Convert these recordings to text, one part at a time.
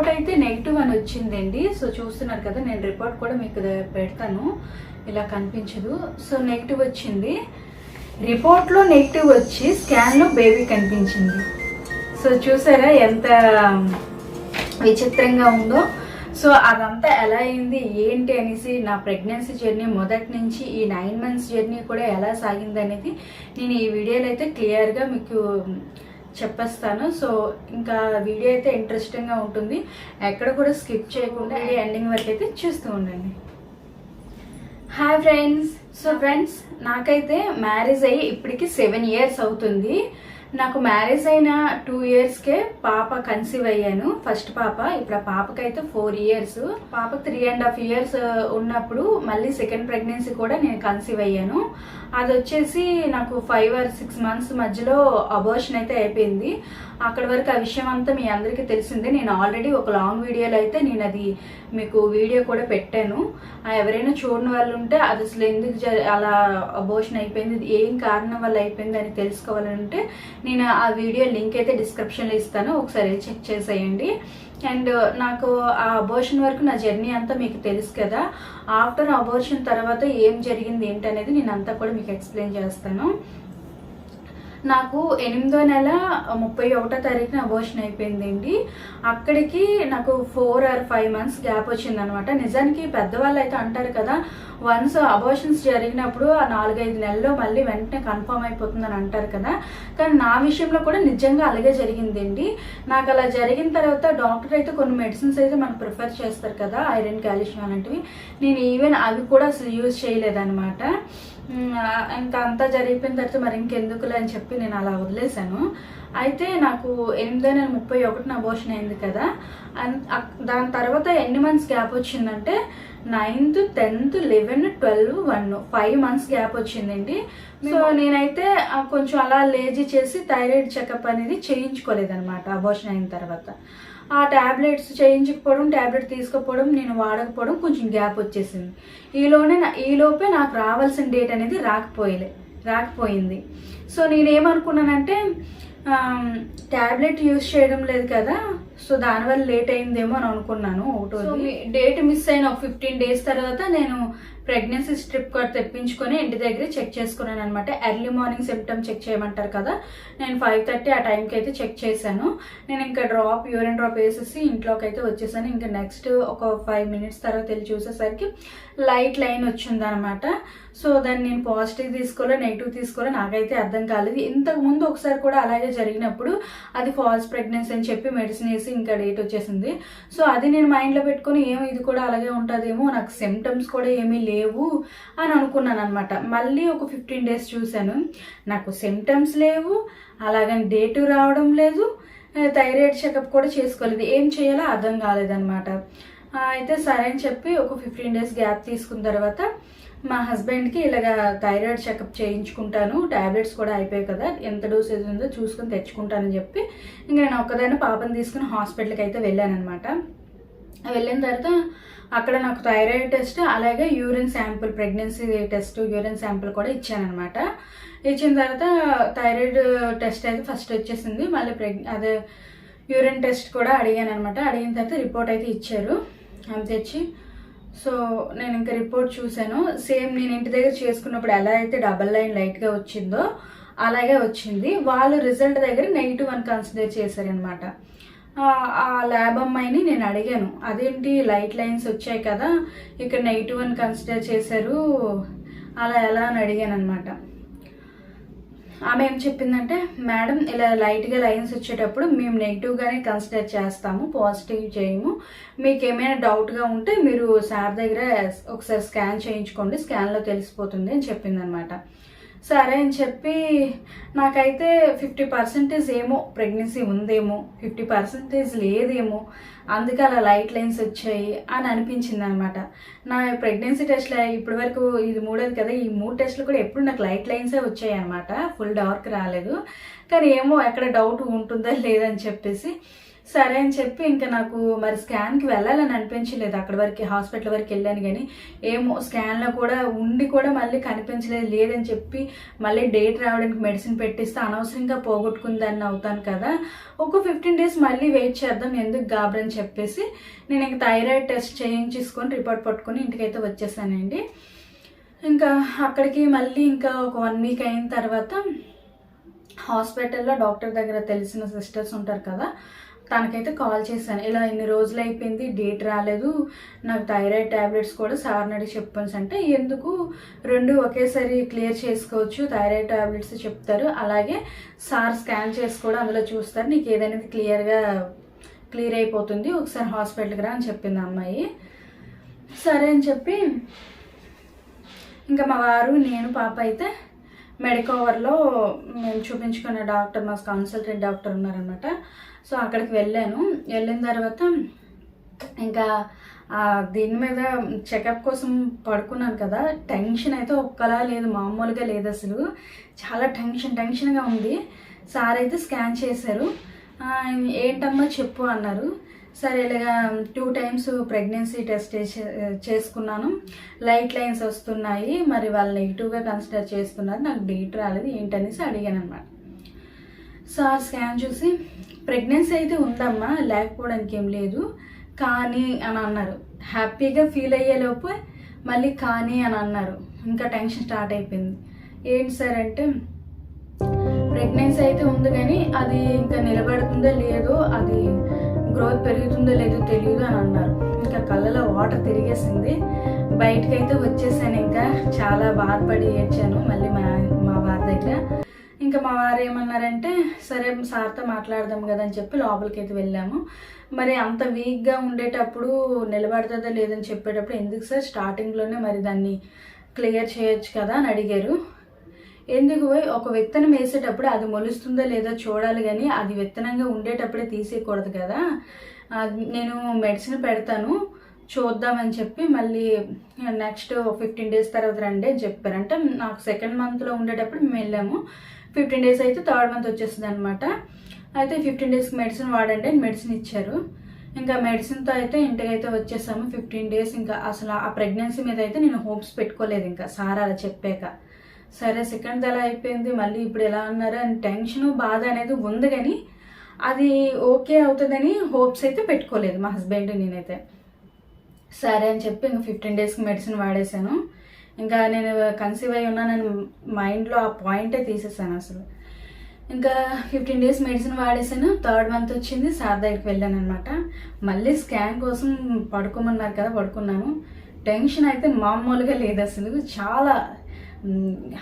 Report అయితే negative అని వచ్చిందండి. సో చూస్తున్నారు కదా నేను రిపోర్ట్ కూడా మీకు పెడతాను. ఇలా కనిపించదు. సో నెగిటివ్ వచ్చింది. రిపోర్ట్లో నెగిటివ్ వచ్చి స్కాన్లో బేబీ కనిపించింది. సో చూసారా ఎంత విచిత్రంగా ఉందో. సో అదంతా ఎలా అయింది ఏంటి అనేసి నా ప్రెగ్నెన్సీ జర్నీ మొదటి నుంచి ఈ నైన్ మంత్స్ జర్నీ కూడా ఎలా సాగింది అనేది నేను ఈ వీడియోలో అయితే క్లియర్గా మీకు చెప్పేస్తాను. సో ఇంకా వీడియో అయితే ఇంట్రెస్టింగ్గా ఉంటుంది. ఎక్కడ కూడా స్కిప్ చేయకుండా ఎండింగ్ వరకు అయితే చూస్తూ ఉండండి. హాయ్ ఫ్రెండ్స్ సో ఫ్రెండ్స్ నాకైతే మ్యారేజ్ అయ్యి ఇప్పటికి సెవెన్ ఇయర్స్ అవుతుంది. నాకు మ్యారేజ్ అయిన టూ ఇయర్స్కే పాప కన్సీవ్ అయ్యాను. ఫస్ట్ పాప ఇప్పుడు ఆ పాపకైతే ఫోర్ ఇయర్స్. పాప త్రీ అండ్ హాఫ్ ఇయర్స్ ఉన్నప్పుడు మళ్ళీ సెకండ్ ప్రెగ్నెన్సీ కూడా నేను కన్సీవ్ అయ్యాను. అది వచ్చేసి నాకు ఫైవ్ ఆర్ సిక్స్ మంత్స్ మధ్యలో అబోర్షన్ అయితే అయిపోయింది. అక్కడ వరకు ఆ విషయం అంతా మీ అందరికీ తెలిసిందే. నేను ఆల్రెడీ ఒక లాంగ్ వీడియోలో అయితే నేను అది మీకు వీడియో కూడా పెట్టాను. ఎవరైనా చూడని వాళ్ళు ఉంటే అది అసలు ఎందుకు జ- అలా అబోషన్ అయిపోయింది ఏం కారణం వల్ల అయిపోయింది అని తెలుసుకోవాలంటే నేను ఆ వీడియో లింక్ అయితే డిస్క్రిప్షన్లో ఇస్తాను. ఒకసారి చెక్ చేసేయండి. అండ్ uh, నాకు ఆ అబోషన్ వరకు నా జర్నీ అంతా మీకు తెలుసు కదా. ఆఫ్టర్ అబోషన్ తర్వాత ఏం జరిగింది ఏంటనేది నేను అంతా కూడా మీకు ఎక్స్ప్లెయిన్ చేస్తాను. నాకు ఎనిమిదో నెల ముప్పై ఒకటో తారీఖున అబోర్షన్ అయిపోయిందండి. అక్కడికి నాకు four or five months gap వచ్చిందనమాట. నిజానికి పెద్దవాళ్ళు అయితే అంటారు కదా వన్స్ అబోర్షన్స్ జరిగినప్పుడు ఆ నాలుగైదు నెలల్లో మళ్ళీ వెంటనే కన్ఫర్మ్ అయిపోతుందని అంటారు కదా. కానీ నా విషయంలో కూడా నిజంగా అలాగే జరిగిందండి. నాకు అలా జరిగిన తర్వాత డాక్టర్ అయితే కొన్ని మెడిసిన్స్ అయితే మనకు ప్రిఫర్ చేస్తారు కదా ఐరన్ కాల్షియం అలాంటివి. నేను ఈవెన్ అవి కూడా అసలు యూజ్ చేయలేదన్నమాట ఇంకా అంతా జరిగిపోయిన తర్వాత మరి ఇంకెందుకులే అని చెప్పి నేను అలా వదిలేశాను. అయితే నాకు ఎనిమిదో నెల ముప్పై ఒకటిన అబోషన్ అయింది కదా. దాని తర్వాత ఎన్ని మంత్స్ గ్యాప్ వచ్చిందంటే ninth tenth eleven twelve one five months gap వచ్చిందండి. సో నేనైతే కొంచెం అలా లేజీ చేసి థైరాయిడ్ చెకప్ అనేది చేయించుకోలేదన్నమాట అబోషన్ అయిన తర్వాత. ఆ ట్యాబ్లెట్స్ చేయించకపోవడం ట్యాబ్లెట్ తీసుకోకపోవడం నేను వాడకపోవడం కొంచెం గ్యాప్ వచ్చేసింది. ఈలోనే నా- ఈలోపే నాకు రావాల్సిన డేట్ అనేది రాకపోయలే రాకపోయింది. సో నేనేమనుకున్నానంటే ట్యాబ్లెట్ యూజ్ చేయడం లేదు కదా సో దానివల్ల లేట్ అయిందేమో అని అనుకున్నాను ఒకటో డేట్ మిస్ అయిన ఒక ఫిఫ్టీన్ డేస్ తర్వాత నేను ప్రెగ్నెన్సీ స్ట్రిప్ కార్డ్ తెప్పించుకొని ఇంటి దగ్గర చెక్ చేసుకున్నాను అనమాట ఎర్లీ మార్నింగ్ సిమ్టమ్ చెక్ చేయమంటారు కదా. నేను ఫైవ్ థర్టీ ఆ టైంకి అయితే చెక్ చేశాను. నేను ఇంకా డ్రాప్ యూరిన్ డ్రాప్ వేసేసి ఇంట్లోకి అయితే వచ్చేసాను. ఇంకా నెక్స్ట్ ఒక ఫైవ్ మినిట్స్ తర్వాత వెళ్ళి చూసేసరికి లైట్ లైన్ వచ్చిందనమాట సో దాన్ని నేను పాజిటివ్ తీసుకోవాలో నెగిటివ్ తీసుకోవాలో నాకైతే అర్థం కాలేదు. ఇంతకు ముందు ఒకసారి కూడా అలాగే జరిగినప్పుడు అది ఫాల్స్ ప్రెగ్నెన్సీ అని చెప్పి మెడిసిన్ వేసి ఇంకా డేట్ వచ్చేసింది. సో అది నేను మైండ్లో పెట్టుకొని ఏమో ఇది కూడా అలాగే ఉంటుందేమో నాకు సిమ్టమ్స్ కూడా ఏమీ లేవు అని అనుకున్నాను అనమాట మళ్ళీ ఒక ఫిఫ్టీన్ డేస్ చూశాను. నాకు సిమ్టమ్స్ లేవు అలాగని డేటు రావడం లేదు థైరాయిడ్ చెకప్ కూడా చేసుకోలేదు. ఏం చేయాలో అర్థం కాలేదన్నమాట. అయితే సరే అని చెప్పి ఒక ఫిఫ్టీన్ డేస్ గ్యాప్ తీసుకున్న తర్వాత మా హస్బెండ్కి ఇలాగ థైరాయిడ్ చెకప్ చేయించుకుంటాను. టాబ్లెట్స్ కూడా అయిపోయాయి కదా. ఎంత డోసేజ్ ఉందో చూసుకొని తెచ్చుకుంటానని చెప్పి ఇంకా నేను ఒక్కదాన్ని పాపని తీసుకుని హాస్పిటల్కి అయితే వెళ్ళానమాట వెళ్ళిన తర్వాత అక్కడ నాకు థైరాయిడ్ టెస్ట్ అలాగే urine sample pregnancy test urine sample కూడా ఇచ్చానమాట ఇచ్చిన తర్వాత థైరాయిడ్ టెస్ట్ అయితే ఫస్ట్ వచ్చేసింది. మళ్ళీ ప్రెగ్ అదే యూరిన్ టెస్ట్ కూడా అడిగాను అనమాట అడిగిన తర్వాత రిపోర్ట్ అయితే ఇచ్చారు. అది తెచ్చి సో నేను ఇంకా రిపోర్ట్ చూశాను. సేమ్ నేను ఇంటి దగ్గర చేసుకున్నప్పుడు ఎలా అయితే డబల్ లైన్ లైట్గా వచ్చిందో అలాగే వచ్చింది. వాళ్ళు రిజల్ట్ దగ్గర నెగిటివ్ అని కన్సిడర్ చేశారనమాట ఆ ల్యాబ్ అమ్మాయిని నేను అడిగాను. అదేంటి? లైట్ లైన్స్ వచ్చాయి కదా. ఇక్కడ నెగిటివ్ అని కన్సిడర్ చేశారు. అలా ఎలా? అని అడిగాను అనమాట ఆమె ఏం చెప్పిందంటే మేడం ఇలా లైట్గా లైన్స్ వచ్చేటప్పుడు మేము నెగిటివ్గానే కన్సిడర్ చేస్తాము పాజిటివ్ చేయము. మీకు ఏమైనా డౌట్గా ఉంటే మీరు సార్ దగ్గర ఒకసారి స్కాన్ చేయించుకోండి స్కాన్లో తెలిసిపోతుంది అని చెప్పిందనమాట. సరే అని చెప్పి నాకైతే ఫిఫ్టీ పర్సెంటేజ్ ఏమో ప్రెగ్నెన్సీ ఉందేమో ఫిఫ్టీ పర్సెంటేజ్ లేదేమో అందుకే అలా లైట్ లైన్స్ వచ్చాయి అని అనిపించింది అనమాట నా ప్రెగ్నెన్సీ టెస్ట్లో ఇప్పటి వరకు ఇది మూడోది కదా ఈ మూడు టెస్ట్లు కూడా ఎప్పుడు నాకు లైట్ లైన్సే వచ్చాయి అనమాట ఫుల్ డార్క్ రాలేదు. కానీ ఏమో ఎక్కడ డౌట్ ఉంటుందా లేదని చెప్పేసి సరే అని చెప్పి ఇంకా నాకు మరి స్కాన్కి వెళ్ళాలని అనిపించలేదు. అక్కడ వరకు హాస్పిటల్ వరకు వెళ్ళాను కానీ ఏమో స్కాన్లో కూడా ఉండి కూడా మళ్ళీ కనిపించలేదు. లేదని చెప్పి మళ్ళీ డేట్ రావడానికి మెడిసిన్ పెట్టిస్తే అనవసరంగా పోగొట్టుకుందని అవుతాను కదా. ఒక ఫిఫ్టీన్ డేస్ మళ్ళీ వెయిట్ చేద్దాం ఎందుకు గాబరని చెప్పేసి నేను ఇంకా థైరాయిడ్ టెస్ట్ చేయించేసుకొని రిపోర్ట్ పట్టుకొని ఇంటికైతే వచ్చేసానండి. ఇంకా అక్కడికి మళ్ళీ ఇంకా ఒక వన్ వీక్ అయిన తర్వాత హాస్పిటల్లో డాక్టర్ దగ్గర తెలిసిన సిస్టర్స్ ఉంటారు కదా తనకైతే కాల్ చేశాను. ఇలా ఇన్ని రోజులు అయిపోయింది డేట్ రాలేదు. నాకు థైరాయిడ్ ట్యాబ్లెట్స్ కూడా సార్ని అడిగి చెప్పాల్సి అంటే ఎందుకు? రెండు ఒకేసారి క్లియర్ చేసుకోవచ్చు థైరాయిడ్ ట్యాబ్లెట్స్ చెప్తారు. అలాగే సార్ స్కాన్ చేసి కూడా అందులో చూస్తారు. నీకు ఏదైనా క్లియర్గా క్లియర్ అయిపోతుంది. ఒకసారి హాస్పిటల్కి రా అని చెప్పింది అమ్మాయి. సరే అని చెప్పి ఇంకా మా వారు నేను పాప అయితే మెడికవర్లో నేను చూపించుకునే డాక్టర్ మా కన్సల్టెంట్ డాక్టర్ ఉన్నారనమాట సో అక్కడికి వెళ్ళాను. వెళ్ళిన తర్వాత ఇంకా దీని మీద చెకప్ కోసం పడుకున్నాను కదా. టెన్షన్ అయితే ఒక్కలా లేదు మామూలుగా లేదు అసలు. చాలా టెన్షన్ టెన్షన్గా ఉంది. సార్ అయితే స్కాన్ చేశారు. ఏంటమ్మా చెప్పు అన్నారు. సరే ఇలాగా టూ టైమ్స్ ప్రెగ్నెన్సీ టెస్ట్ చేసుకున్నాను. లైట్ లైన్స్ వస్తున్నాయి. మరి వాళ్ళు నెగిటివ్గా కన్సిడర్ చేస్తున్నారు. నాకు డేట్ రాలేదు. ఏంటనేసి అడిగాను అనమాట ఆ స్కాన్ చూసి ప్రెగ్నెన్సీ అయితే ఉందమ్మా. లేకపోవడానికి ఏం లేదు. కానీ అని అన్నారు. హ్యాపీగా ఫీల్ అయ్యేలోపు మళ్ళీ కానీ అని అన్నారు. ఇంకా టెన్షన్ స్టార్ట్ అయిపోయింది. ఏంటి సార్ అంటే ప్రెగ్నెన్సీ అయితే ఉంది కానీ అది ఇంకా నిలబడుతుందో లేదో అది గ్రోత్ పెరుగుతుందో లేదో తెలియదు అని అన్నారు. ఇంకా కళ్ళలో వాటర్ తిరిగేసింది. బయటకైతే వచ్చేసాను ఇంకా. చాలా బాధపడి ఏడ్చాను మళ్ళీ మా మా వారి దగ్గర. ఇంకా మా వారు ఏమన్నారంటే సరే సార్తో మాట్లాడదాం కదా అని చెప్పి లోపలికి అయితే వెళ్ళాము. మరి అంత వీక్గా ఉండేటప్పుడు నిలబడుతుందో లేదని చెప్పేటప్పుడు ఎందుకు సార్ స్టార్టింగ్లోనే మరి దాన్ని క్లియర్ చేయొచ్చు కదా అని అడిగారు. ఎందుకు ఒక విత్తనం వేసేటప్పుడు అది మొలుస్తుందో లేదో చూడాలి కానీ అది విత్తనంగా ఉండేటప్పుడే తీసేయకూడదు కదా. నేను మెడిసిన్ పెడతాను చూద్దామని చెప్పి మళ్ళీ నెక్స్ట్ ఫిఫ్టీన్ డేస్ తర్వాత రండి అని చెప్పారు అంటే నాకు సెకండ్ మంత్లో ఉండేటప్పుడు మేము వెళ్ళాము. ఫిఫ్టీన్ డేస్ అయితే థర్డ్ మంత్ వచ్చేస్తుంది అనమాట అయితే ఫిఫ్టీన్ డేస్కి మెడిసిన్ వాడండి అని మెడిసిన్ ఇచ్చారు. ఇంకా మెడిసిన్తో అయితే ఇంటికైతే వచ్చేసాము ఫిఫ్టీన్ డేస్. ఇంకా అసలు ఆ ప్రెగ్నెన్సీ మీద అయితే నేను హోప్స్ పెట్టుకోలేదు ఇంకా సార్ అలా చెప్పాక. సరే సెకండ్ ఎలా అయిపోయింది. మళ్ళీ ఇప్పుడు ఎలా అన్నారు అని టెన్షన్ బాధ అనేది ఉంది కానీ అది ఓకే అవుతుందని హోప్స్ అయితే పెట్టుకోలేదు మా హస్బెండ్ నేనైతే. సరే అని చెప్పి ఇంకా ఫిఫ్టీన్ డేస్కి మెడిసిన్ వాడేశాను. ఇంకా నేను కన్సీవ్ అయి ఉన్నానని మైండ్లో ఆ పాయింటే తీసేసాను అసలు. ఇంకా ఫిఫ్టీన్ డేస్ మెడిసిన్ వాడేసాను థర్డ్ మంత్ వచ్చింది సార్ దగ్గరికి వెళ్ళాను అనమాట మళ్ళీ స్కాన్ కోసం పడుకోమన్నారు కదా పడుకున్నాను. టెన్షన్ అయితే మామూలుగా లేదు అసలు. చాలా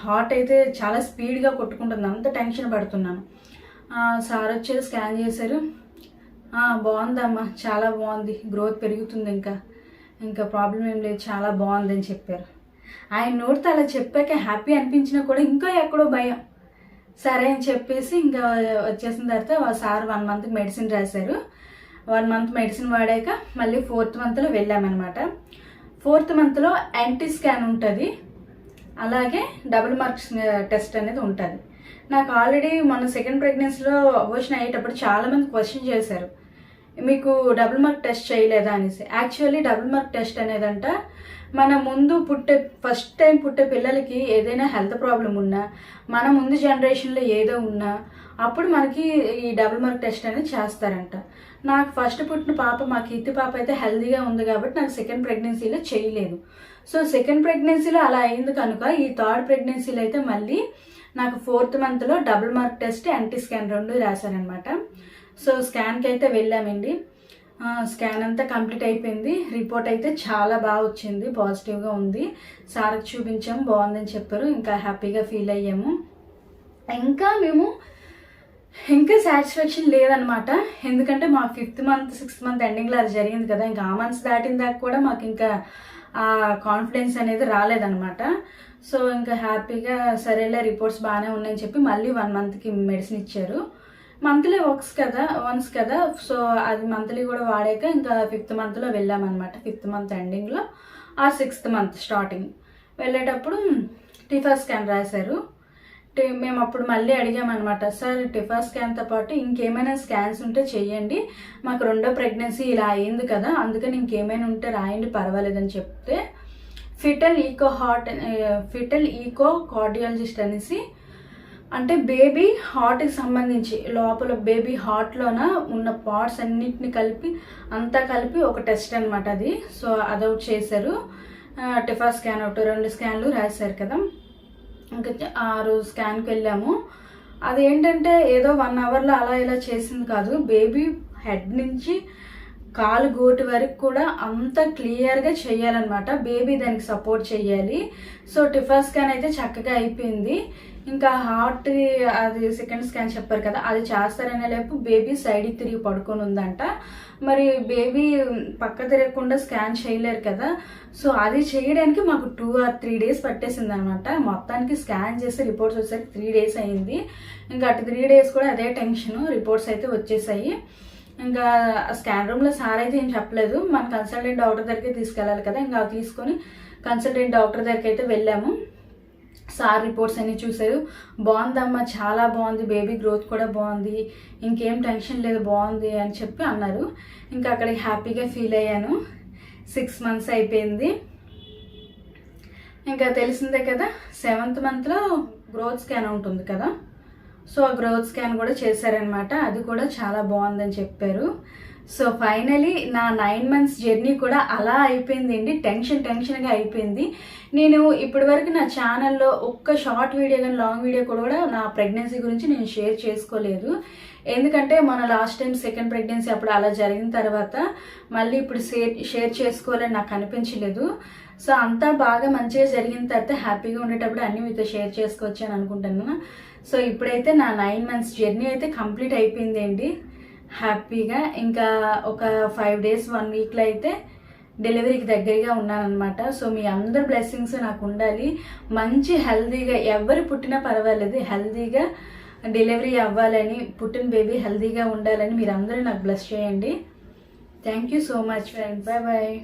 హార్ట్ అయితే చాలా స్పీడ్గా కొట్టుకుంటుంది. అంత టెన్షన్ పడుతున్నాను. సార్ వచ్చేది స్కాన్ చేశారు. బాగుందమ్మా చాలా బాగుంది. గ్రోత్ పెరుగుతుంది ఇంకా. ఇంకా ప్రాబ్లం ఏం లేదు చాలా బాగుంది అని చెప్పారు. ఆయన నోటితో అలా చెప్పాక హ్యాపీ అనిపించినా కూడా ఇంకా ఎక్కడో భయం. సరే అని చెప్పేసి ఇంకా వచ్చేసిన తర్వాత సార్ వన్ మంత్ మెడిసిన్ రాశారు. వన్ మంత్ మెడిసిన్ వాడాక మళ్ళీ ఫోర్త్ మంత్లో వెళ్ళామన్నమాట. ఫోర్త్ మంత్లో యాంటీ స్కాన్ ఉంటుంది. అలాగే డబుల్ మార్క్స్ టెస్ట్ అనేది ఉంటుంది. నాకు ఆల్రెడీ మన సెకండ్ ప్రెగ్నెన్సీలో అబోషన్ అయ్యేటప్పుడు చాలామంది క్వశ్చన్ చేశారు. మీకు డబుల్ మార్క్ టెస్ట్ చేయలేదా అనేసి. యాక్చువల్లీ డబుల్ మార్క్ టెస్ట్ అనేదంట మన ముందు పుట్టే ఫస్ట్ టైం పుట్టే పిల్లలకి ఏదైనా హెల్త్ ప్రాబ్లం ఉన్నా మన ముందు జనరేషన్లో ఏదో ఉన్నా అప్పుడు మనకి ఈ డబుల్ మార్క్ టెస్ట్ అనేది చేస్తారంట. నాకు ఫస్ట్ పుట్టిన పాప మా కీర్తి పాప అయితే హెల్దీగా ఉంది కాబట్టి నాకు సెకండ్ ప్రెగ్నెన్సీలో చేయలేదు. సో సెకండ్ ప్రెగ్నెన్సీలో అలా అయింది కనుక ఈ థర్డ్ ప్రెగ్నెన్సీలో అయితే మళ్ళీ నాకు ఫోర్త్ మంత్లో double mark test anti scan రెండు రాశారనమాట సో స్కాన్కి అయితే వెళ్ళామండి. స్కాన్ అంతా కంప్లీట్ అయిపోయింది. రిపోర్ట్ అయితే చాలా బాగా వచ్చింది. పాజిటివ్గా ఉంది. సార్కి చూపించాం. బాగుందని చెప్పారు. ఇంకా హ్యాపీగా ఫీల్ అయ్యాము. ఇంకా మేము ఇంకా సాటిస్ఫాక్షన్ లేదనమాట ఎందుకంటే మా ఫిఫ్త్ మంత్ సిక్స్త్ మంత్ ఎండింగ్లో అది జరిగింది కదా. ఇంకా ఆ మంత్స్ దాటిన దాకా కూడా మాకు ఇంకా ఆ కాన్ఫిడెన్స్ అనేది రాలేదనమాట సో ఇంకా హ్యాపీగా సరేలే రిపోర్ట్స్ బాగానే ఉన్నాయని చెప్పి మళ్ళీ వన్ మంత్కి మెడిసిన్ ఇచ్చారు. మంత్లీ వర్క్స్ కదా వన్స్ కదా. సో అది మంత్లీ కూడా వాడాక ఇంకా ఫిఫ్త్ మంత్లో వెళ్ళామన్నమాట. ఫిఫ్త్ మంత్ ఎండింగ్లో ఆ సిక్స్త్ మంత్ స్టార్టింగ్ వెళ్ళేటప్పుడు టిఫా స్కాన్ రాశారు. మేము అప్పుడు మళ్ళీ అడిగామన్నమాట సార్ టిఫా స్కాన్తో పాటు ఇంకేమైనా స్కాన్స్ ఉంటే చెయ్యండి. మాకు రెండో ప్రెగ్నెన్సీ ఇలా అయింది కదా అందుకని ఇంకేమైనా ఉంటే రాయండి పర్వాలేదని చెప్తే fetal echo heart fetal echo cardiologist అనేసి అంటే బేబీ హార్ట్కి సంబంధించి లోపల బేబీ హార్ట్లోన ఉన్న పార్ట్స్ అన్నిటిని కలిపి అంతా కలిపి ఒక టెస్ట్ అనమాట అది. సో అదొకటి చేశారు. టిఫా స్కాన్ ఒకటి రెండు స్కాన్లు రాశారు కదా. ఇంకా ఆరు ఆ రోజు స్కాన్కి వెళ్ళాము. అదేంటంటే ఏదో వన్ అవర్లో అలా ఇలా చేసింది కాదు. బేబీ హెడ్ నుంచి కాలు గోటు వరకు కూడా అంత క్లియర్గా చేయాలన్నమాట. బేబీ దానికి సపోర్ట్ చేయాలి. సో టిఫా స్కాన్ అయితే చక్కగా అయిపోయింది. ఇంకా హార్ట్ అది సెకండ్ స్కాన్ చెప్పారు కదా అది చేస్తారనే లేపు బేబీ సైడ్కి తిరిగి పడుకొని ఉందంట. మరి బేబీ పక్క తిరగకుండా స్కాన్ చేయలేరు కదా. సో అది చేయడానికి మాకు టూ ఆర్ త్రీ డేస్ పట్టేసింది అనమాట మొత్తానికి స్కాన్ చేసి రిపోర్ట్స్ వచ్చేసరికి త్రీ డేస్ అయింది. ఇంకా అటు త్రీ డేస్ కూడా అదే టెన్షన్ రిపోర్ట్స్ అయితే వచ్చేసాయి. ఇంకా స్కాన్ రూమ్లో సార్ అయితే ఏం చెప్పలేదు. మన కన్సల్టెంట్ డాక్టర్ దగ్గరికి తీసుకెళ్ళాలి కదా ఇంకా అవి తీసుకొని కన్సల్టెంట్ డాక్టర్ దగ్గరికి అయితే వెళ్ళాము. సార్ రిపోర్ట్స్ అన్నీ చూశారు. బాగుందమ్మా చాలా బాగుంది. బేబీ గ్రోత్ కూడా బాగుంది. ఇంకేం టెన్షన్ లేదు బాగుంది అని చెప్పి అన్నారు. ఇంకా అక్కడికి హ్యాపీగా ఫీల్ అయ్యాను. సిక్స్ మంత్స్ అయిపోయింది. ఇంకా తెలిసిందే కదా సెవెంత్ మంత్లో గ్రోత్ స్కాన్ ఉంటుంది కదా. సో ఆ గ్రోత్ స్కాన్ కూడా చేశారనమాట అది కూడా చాలా బాగుందని చెప్పారు. సో ఫైనలీ నా నైన్ మంత్స్ జర్నీ కూడా అలా అయిపోయిందండి. టెన్షన్ టెన్షన్గా అయిపోయింది. నేను ఇప్పటి వరకు నా ఛానల్లో ఒక్క షార్ట్ వీడియో కానీ లాంగ్ వీడియో కూడా నా ప్రెగ్నెన్సీ గురించి నేను షేర్ చేసుకోలేదు. ఎందుకంటే మన లాస్ట్ టైం సెకండ్ ప్రెగ్నెన్సీ అప్పుడు అలా జరిగిన తర్వాత మళ్ళీ ఇప్పుడు షేర్ షేర్ చేసుకోవాలని నాకు అనిపించలేదు. సో అంతా బాగా మంచిగా జరిగిన తర్వాత హ్యాపీగా ఉండేటప్పుడు అన్ని మీతో షేర్ చేసుకోవచ్చు అని అనుకుంటున్నాను సో ఇప్పుడైతే నా నైన్ మంత్స్ జర్నీ అయితే కంప్లీట్ అయిపోయింది అండి హ్యాపీగా ఇంకా ఒక ఫైవ్ డేస్ వన్ వీక్లో అయితే డెలివరీకి దగ్గరగా ఉన్నానమాట సో మీ అందరి బ్లెస్సింగ్స్ నాకు ఉండాలి. మంచి హెల్తీగా ఎవరు పుట్టినా పర్వాలేదు హెల్తీగా డెలివరీ అవ్వాలని పుట్టిన బేబీ హెల్దీగా ఉండాలని మీరు అందరూ నాకు బ్లెస్ చేయండి. Thank you so much friend bye bye